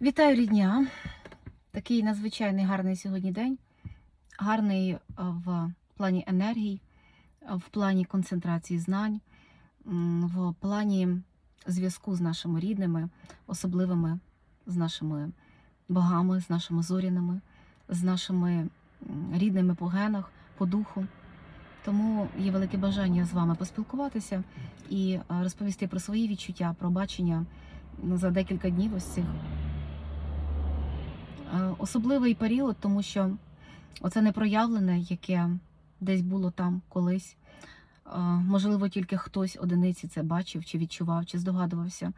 Вітаю рідня. Такий надзвичайний гарний сьогодні день. Гарний е, в плані енергії, в плані концентрації знань, в плані зв'язку з нашими рідними, особливими, з нашими богами, з нашими зоряними, з нашими рідними по генах, по духу. Тому є велике бажання з вами поспілкуватися і е, розповісти про свої відчуття, про бачення за декілька днів ось цих особливий період, тому що оце непроявлене, яке десь було там колись. Е, Можливо, тільки хтось одиниці це бачив, чи відчував, чи здогадувався.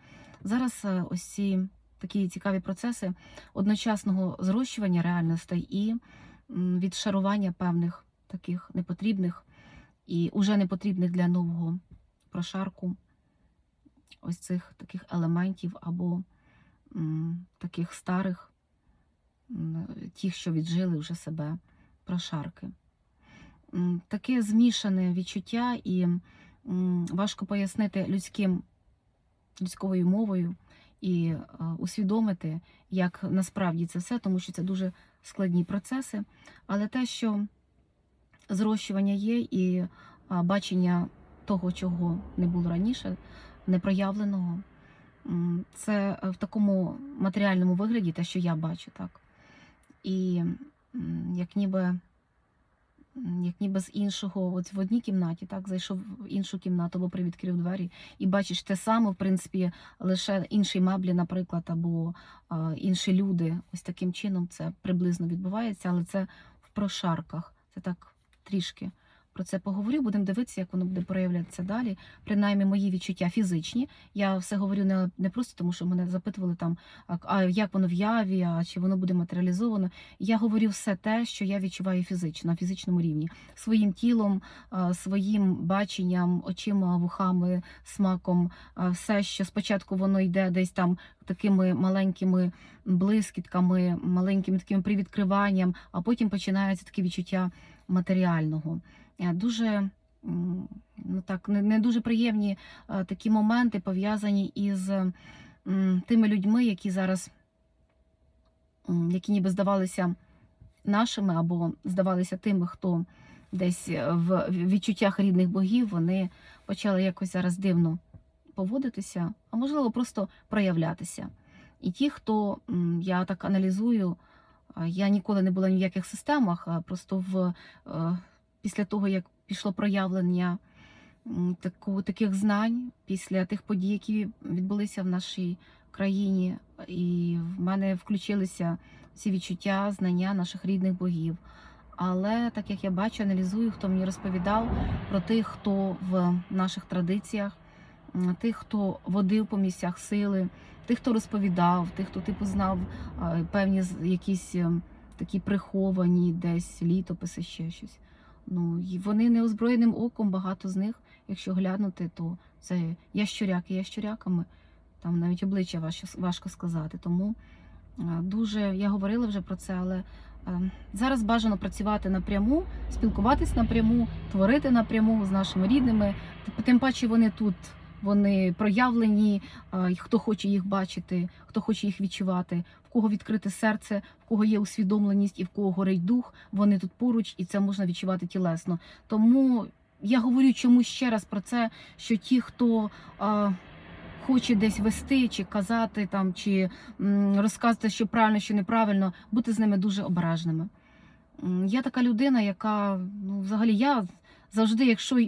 Зараз е, ось ці такі цікаві процеси одночасного зрощування реальностей і відшарування певних таких непотрібних і уже непотрібних для нового прошарку ось цих таких елементів або таких старих ті, що віджили вже себе прошарки. Таке змішане відчуття, і важко пояснити людським, людською мовою і е, усвідомити, як насправді це все, тому що це дуже складні процеси. Але те, що зрощування є, і е, бачення того, чого не було раніше, непроявленого, це в такому матеріальному вигляді, те, що я бачу, так і як ніби, як ніби з іншого, от в одній кімнаті, так, зайшов в іншу кімнату або привідкрив двері, і бачиш те саме, в принципі, лише інші меблі, наприклад, або а, інші люди. Ось таким чином це приблизно відбувається, але це в прошарках. Це так трішки. Про це поговорю, будемо дивитися, як воно буде проявлятися далі. Принаймні, мої відчуття фізичні. Я все говорю не, не просто тому, що мене запитували там, а, як воно в яві, а чи воно буде матеріалізовано. Я говорю все те, що я відчуваю фізично, на фізичному рівні, своїм тілом, своїм баченням, очима, вухами, смаком. Все, що спочатку воно йде десь там такими маленькими блискітками, маленьким таким привідкриванням, а потім починаються такі відчуття матеріального. Е, Дуже ну так, не, не дуже приємні е, такі моменти пов'язані із тими людьми, які зараз, які ніби здавалися нашими або здавалися тими, хто десь е, в відчуттях рідних богів, вони почали якось зараз дивно поводитися, а можливо, просто проявлятися. І ті, хто я так аналізую, я ніколи не була ні в яких системах, а просто в е, після того, як пішло проявлення таку, таких знань, після тих подій, які відбулися в нашій країні, і в мене включилися всі відчуття, знання наших рідних богів. Але так як я бачу, аналізую, хто мені розповідав про тих, хто в наших традиціях, тих, хто водив по місцях сили, тих, хто розповідав, тих, хто типу знав певні якісь ем, такі приховані десь літописи, ще щось. Ну, і вони неозброєним оком, багато з них, якщо глянути, то це ящуряки ящуряками. Там навіть обличчя важко, сказати. Тому е, дуже я говорила вже про це, але е, зараз бажано працювати напряму, спілкуватись напряму, творити напряму з нашими рідними. Тим паче вони тут. Вони проявлені, е, хто хоче їх бачити, хто хоче їх відчувати, в кого відкрите серце, в кого є усвідомленість і в кого горить дух, вони тут поруч, і це можна відчувати тілесно. Тому я говорю чому ще раз про це, що ті, хто хоче десь вести, чи казати там, чи м, розказувати, що правильно, що неправильно, бути з ними дуже обережними. Я така людина, яка ну, взагалі я завжди, якщо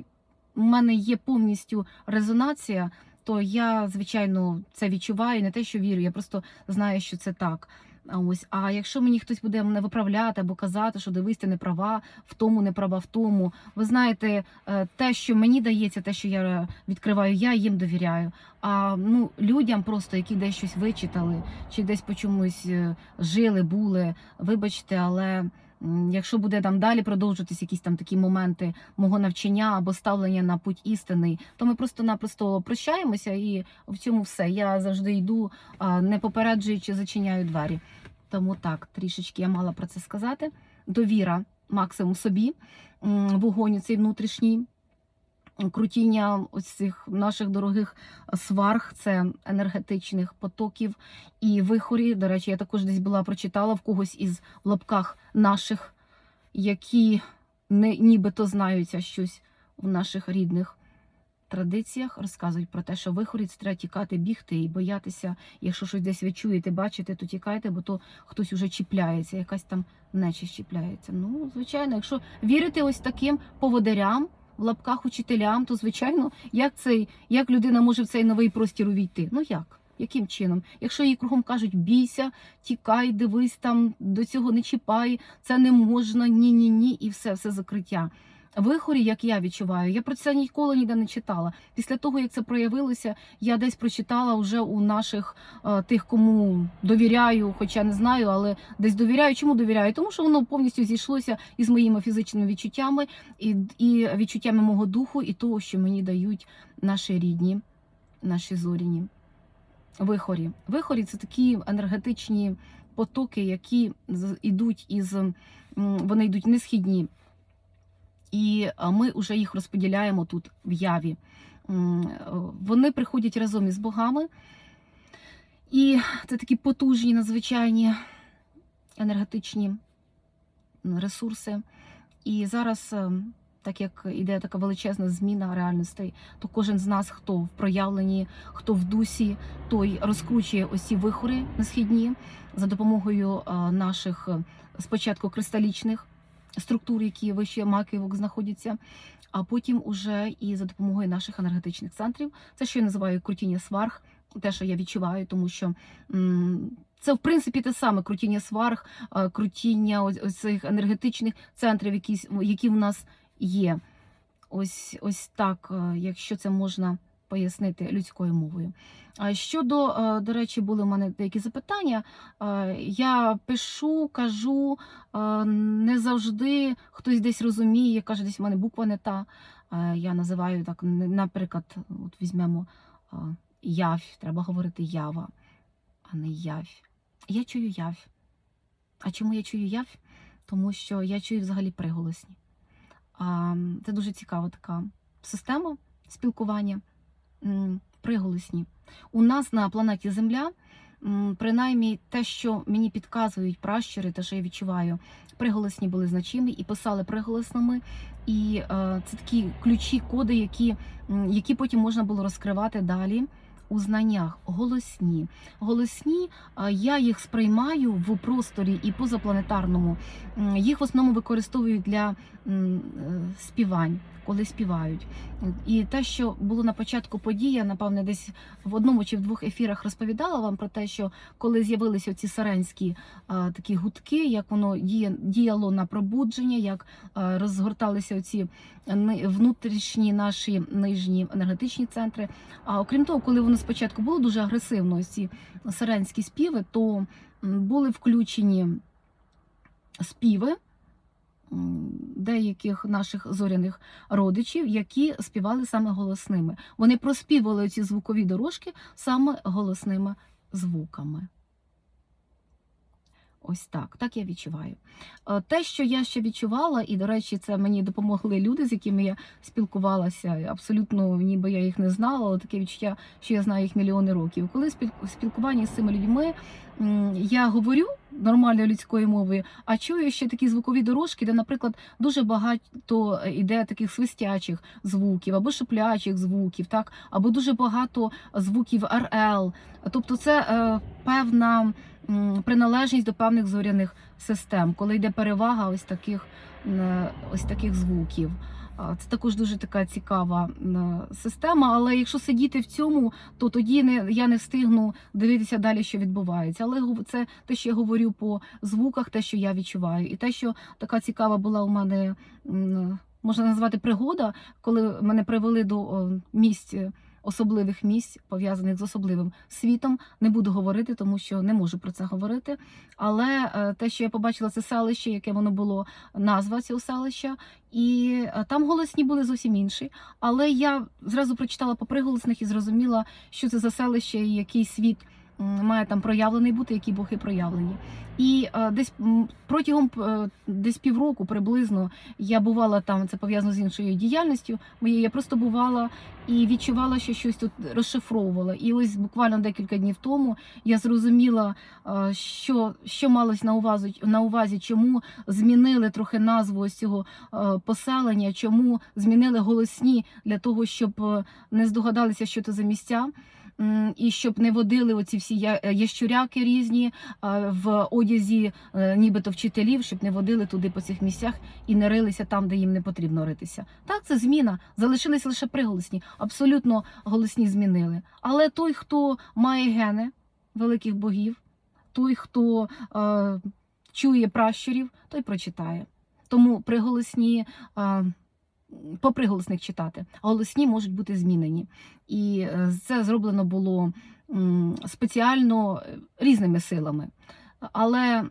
у мене є повністю резонація, то я, звичайно, це відчуваю, не те, що вірю, я просто знаю, що це так. А ось, а якщо мені хтось буде мене виправляти або казати, що дивись, ти не права, в тому не права, в тому. Ви знаєте, е, те, що мені дається, те, що я відкриваю, я їм довіряю. А ну людям, просто які десь щось вичитали, чи десь по чомусь е, жили, були, вибачте, але. Якщо буде там далі продовжуватись якісь там такі моменти мого навчання або ставлення на путь істини, то ми просто-напросто прощаємося, і в цьому все. Я завжди йду, не попереджуючи, зачиняю двері. Тому так, трішечки я мала про це сказати. Довіра максимум собі, вогонь цей внутрішній. Крутіння ось цих наших дорогих сварг, це енергетичних потоків і вихорі. До речі, я також десь була прочитала в когось із в лапках наших, які не нібито знаються щось в наших рідних традиціях. Розказують про те, що вихорі це треба тікати, бігти і боятися. Якщо щось десь ви чуєте, бачите, то тікайте, бо то хтось уже чіпляється, якась там нечисть чіпляється. Ну, звичайно, якщо вірити ось таким поводирям. В лапках учителям, то звичайно, як цей, як людина може в цей новий простір увійти? Ну як? Яким чином? Якщо їй кругом кажуть бійся, тікай, дивись там, до цього не чіпай, це не можна, ні, ні, ні, і все, все закриття. Вихорі, як я відчуваю, я про це ніколи ніде не читала. Після того, як це проявилося, я десь прочитала вже у наших е, тих, кому довіряю, хоча не знаю, але десь довіряю. Чому довіряю? Тому що воно повністю зійшлося із моїми фізичними відчуттями і, і відчуттями мого духу, і того, що мені дають наші рідні, наші зоріні. Вихорі. Вихорі це такі енергетичні потоки, які ідуть із вони йдуть несхідні. І ми вже їх розподіляємо тут в яві. Е, Вони приходять разом із богами. І це такі потужні, надзвичайні енергетичні ресурси. І зараз, е, так як іде така величезна зміна реальностей, то кожен з нас, хто в проявленні, хто в дусі, той розкручує ось ці вихори на східні за допомогою е, наших спочатку кристалічних структур, які вище маківок знаходяться, а потім уже і за допомогою наших енергетичних центрів. Це що я називаю крутіння сварг, те, що я відчуваю, тому що. Це в принципі те саме крутіння сварг, е, крутіння ось, ось цих енергетичних центрів, які, які в нас є. Ось, ось так, е, якщо це можна пояснити людською мовою. Щодо, е, до речі, були в мене деякі запитання. Е, Я пишу, кажу, е, не завжди хтось десь розуміє, каже, десь в мене буква не та. Я називаю так, наприклад, от візьмемо явь, треба говорити ява, а не явь. Я чую явь. А чому я чую явь? Тому що я чую взагалі приголосні. Це дуже цікава така система спілкування. Приголосні. У нас на планеті Земля, принаймні те, що мені підказують пращури, те, що я відчуваю, приголосні були значимі і писали приголосними. І е, це такі ключі, коди, які, які потім можна було розкривати далі. У знаннях голосні. Голосні, е, я їх сприймаю в просторі і позапланетарному. Їх в основному використовують для співань, коли співають. І те, що було на початку події, я, напевне, десь в одному чи в двох ефірах розповідала вам про те, що коли з'явилися ці сиренські а, такі гудки, як воно діяло на пробудження, як а, розгорталися ни- внутрішні наші нижні енергетичні центри. А окрім того, коли воно спочатку було дуже агресивно, ці сиренські співи, то були включені співи деяких наших зоряних родичів, які співали саме голосними. Вони проспівали ці звукові дорожки саме голосними звуками. Ось так, так я відчуваю. Е, Те, що я ще відчувала, і, до речі, це мені допомогли люди, з якими я спілкувалася. Абсолютно, ніби я їх не знала, але таке відчуття, що я знаю їх мільйони років. Коли в спілкуванні з цими людьми я говорю нормальною людською мовою, а чую ще такі звукові дорожки, де, наприклад, дуже багато іде таких свистячих звуків або шиплячих звуків, так, або дуже багато звуків РЛ. Тобто, це е, певна м, приналежність до певних зоряних систем, коли йде перевага ось таких, м, ось таких звуків. Це також дуже така цікава система. Але якщо сидіти в цьому, то тоді не я не встигну дивитися далі, що відбувається. Але це те, що я говорю по звуках, те, що я відчуваю, і те, що така цікава була у мене можна назвати пригода, коли мене привели до місць. Особливих місць пов'язаних з особливим світом не буду говорити, тому що не можу про це говорити. Але е, те, що я побачила, це селище, яке воно було назва цього селища, і е, там голосні були зовсім інші. Але я зразу прочитала по приголосних і зрозуміла, що це за селище і який світ має там проявлений бути, які боги проявлені. І е, десь протягом е, десь півроку приблизно я бувала там, це пов'язано з іншою діяльністю моєю. Я просто бувала і відчувала, що щось тут розшифровувала. І ось буквально декілька днів тому я зрозуміла, е, що, що малось на увазі, на увазі, чому змінили трохи назву ось цього поселення, чому змінили голосні для того, щоб не здогадалися, що це за місця. І щоб не водили оці всі е, ящуряки різні е, в одязі, е, нібито вчителів, щоб не водили туди по цих місцях і не рилися там, де їм не потрібно ритися. Так, це зміна. Залишилися лише приголосні. Абсолютно голосні змінили. Але той, хто має гени великих богів, той, хто е, чує пращурів, той прочитає. Тому приголосні. Е, по приголосних читати, а голосні можуть бути змінені. І е, це зроблено було спеціально е, різними силами. Але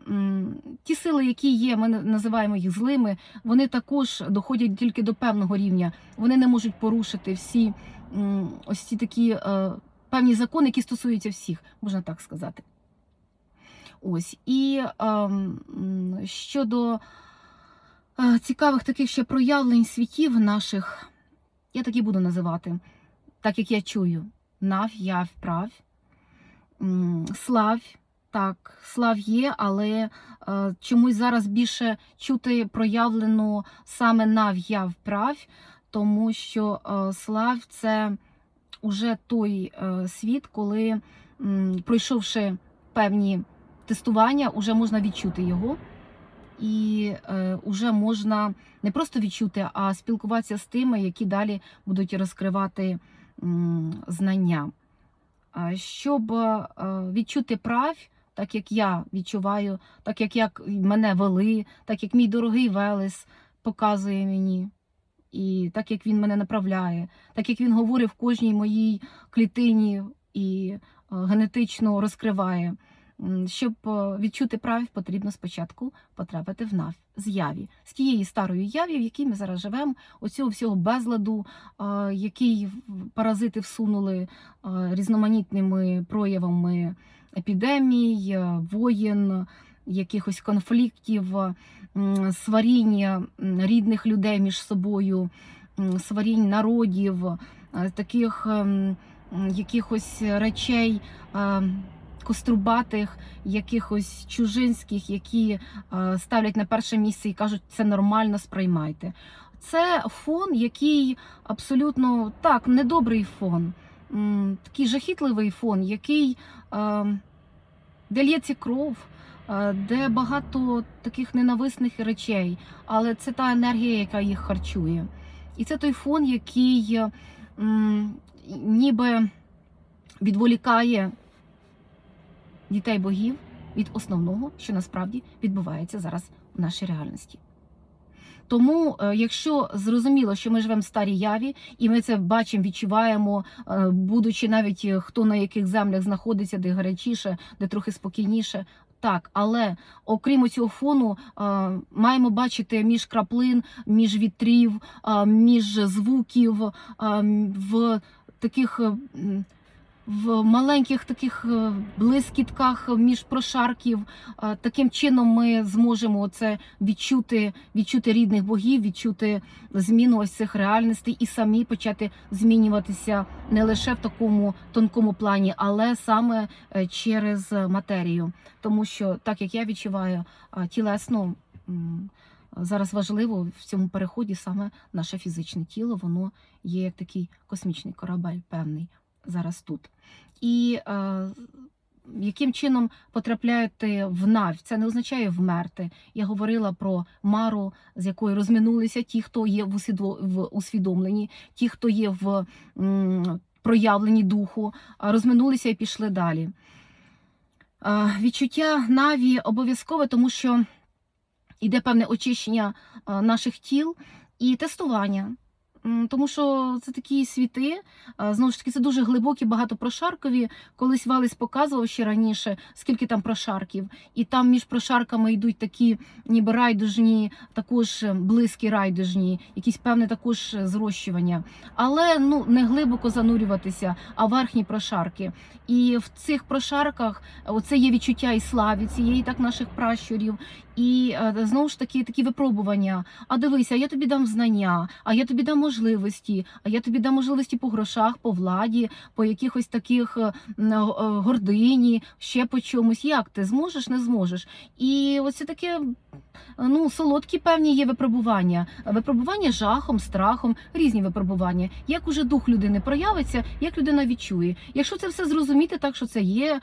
ті сили, які є, ми називаємо їх злими, вони також доходять тільки до певного рівня. Вони не можуть порушити всі ось ці такі е, певні закони, які стосуються всіх, можна так сказати. Ось. І ем, щодо цікавих таких ще проявлень світів наших, я так і буду називати, так як я чую: нав, яв, прав, м, славь. Так, слав є, але е, чомусь зараз більше чути проявлено саме нав, яв, прав, тому що е, слав це уже той е, світ, коли, м, пройшовши певні тестування, вже можна відчути його. І е, вже можна не просто відчути, а спілкуватися з тими, які далі будуть розкривати знання. Щоб е, відчути прав, так як я відчуваю, так як, як мене вели, так як мій дорогий Велес показує мені, і так як він мене направляє, так як він говорить в кожній моїй клітині і е, генетично розкриває. Щоб е, відчути прав, потрібно спочатку потрапити в нав з'яві з тієї старої яві, в якій ми зараз живемо, оцього всього безладу, е, який паразити всунули е, різноманітними проявами епідемій, воєн, якихось конфліктів, сваріння рідних людей між собою, сварінь народів, таких ем, якихось речей. Кострубатих, якихось чужинських, які е, ставлять на перше місце і кажуть, це нормально, сприймайте. Це фон, який абсолютно так, недобрий фон, такий жахітливий фон, який е, де лється кров, е, де багато таких ненависних речей, але це та енергія, яка їх харчує. І це той фон, який ніби відволікає дітей богів від основного, що насправді відбувається зараз в нашій реальності. Тому, е, якщо зрозуміло, що ми живемо в старій яві, і ми це бачимо, відчуваємо, е, будучи навіть е, хто на яких землях знаходиться, де гарячіше, де трохи спокійніше. Так, але окрім цього фону, маємо бачити між краплин, між вітрів, між звуків, в таких в маленьких таких е, блискітках між прошарків. Е, Таким чином ми зможемо це відчути, відчути рідних богів, відчути зміну ось цих реальностей і самі почати змінюватися не лише в такому тонкому плані, але саме е, через матерію. Тому що, так як я відчуваю тілесно. Зараз важливо в цьому переході саме наше фізичне тіло, воно є як такий космічний корабель, певний зараз тут. І е, яким чином потрапляєте в навь? Це не означає вмерти. Я говорила про мару, з якою розминулися ті, хто є в усвідо- в усвідомленні, ті, хто є в проявленні духу, розминулися і пішли далі. Е, Відчуття наві обов'язкове, тому що йде певне очищення е, наших тіл і тестування. Тому що це такі світи, а, знову ж таки, це дуже глибокі, багатопрошаркові. Колись Валис показував ще раніше, скільки там прошарків, і там між прошарками йдуть такі, ніби райдужні, також е, близькі райдужні, якісь певне також е, зрощування. Але ну не глибоко занурюватися, а верхні прошарки. І в цих прошарках е, оце є відчуття і слави цієї так наших пращурів. І е, знову ж таки такі випробування. А дивися, я тобі дам знання, а я тобі дам можливості, а я тобі дам можливості по грошах, по владі, по якихось таких е, е, гордині, ще по чомусь. Як ти зможеш, не зможеш? І оце таке. Ну, солодкі певні є випробування. Випробування жахом, страхом, різні випробування. Як уже дух людини проявиться, як людина відчує. Якщо це все зрозуміти, так що це є,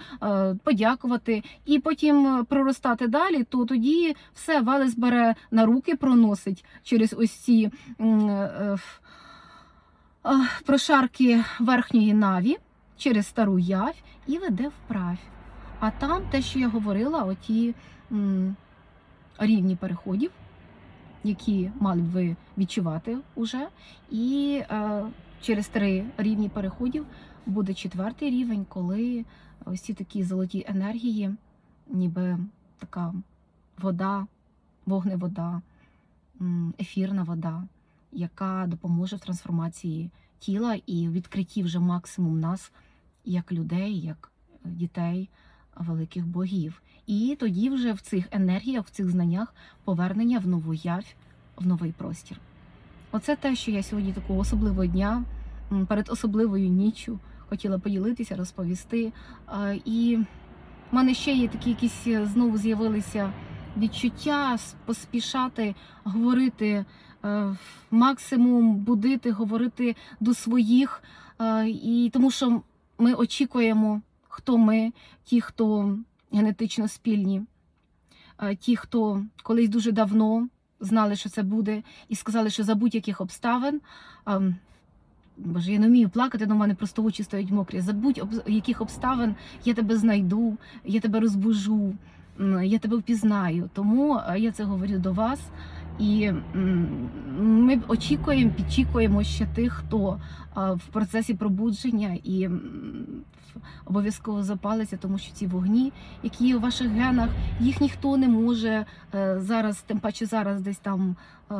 подякувати і потім проростати далі, то тоді все Велес бере на руки, проносить через ось ці е, а, прошарки верхньої наві через стару явь і веде вправь. А там те, що я говорила, оті рівні переходів, які мали б ви відчувати уже. І е, через три рівні переходів буде четвертий рівень, коли ось ці такі золоті енергії, ніби така вода, вогневода, ефірна вода, яка допоможе в трансформації тіла і відкритті вже максимум нас як людей, як е, дітей великих богів. І тоді вже в цих енергіях, в цих знаннях повернення в нову явь, в новий простір. Оце те, що я сьогодні такого особливого дня, перед особливою ніччю хотіла поділитися, розповісти. Е, І в мене ще є такі якісь е, знову з'явилися відчуття поспішати говорити е, максимум будити, говорити до своїх. Е, І тому що ми очікуємо, хто ми, ті, хто генетично спільні, е, ті, хто колись дуже давно знали, що це буде, і сказали, що за будь-яких обставин. ем, Боже, я не вмію плакати, але в мене просто очі стають мокрі. За будь-яких обставин я тебе знайду, я тебе розбужу, я тебе впізнаю. Тому е, я це говорю до вас. І ми очікуємо, підчікуємо ще тих, хто в процесі пробудження і обов'язково запалиться, тому що ці вогні, які є у ваших генах, їх ніхто не може е, зараз, тим паче зараз десь там. е,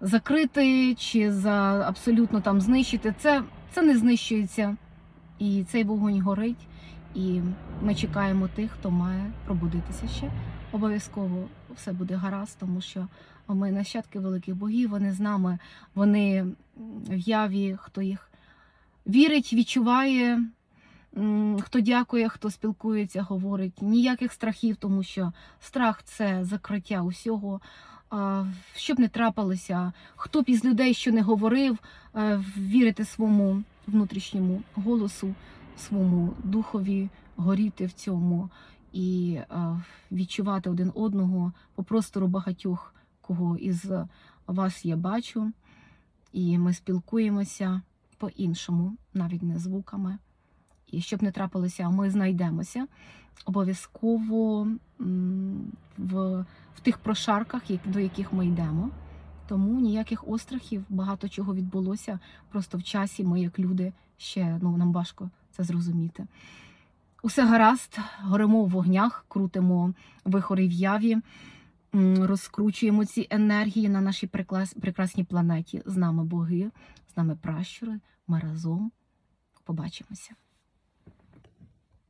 Закрити чи за абсолютно там знищити, це, це не знищується. І цей вогонь горить. І ми чекаємо тих, хто має пробудитися ще. Обов'язково все буде гаразд, тому що ми нащадки великих богів, вони з нами, вони в яві, хто їх вірить, відчуває, хто дякує, хто спілкується, говорить. Ніяких страхів, тому що страх це закриття усього. Щоб не трапилося, хто б із людей, що не говорив, е, вірити своєму внутрішньому голосу, своєму духові, горіти в цьому і е, відчувати один одного по простору багатьох, кого із вас я бачу, і ми спілкуємося по-іншому, навіть не звуками. І щоб не трапилося, ми знайдемося обов'язково в, в тих прошарках, до яких ми йдемо. Тому ніяких острахів, багато чого відбулося. Просто в часі ми, як люди, ще ну, нам важко це зрозуміти. Усе гаразд, горимо в вогнях, крутимо вихори в яві, розкручуємо ці енергії на нашій прекрасній планеті. З нами боги, з нами пращури. Ми разом побачимося.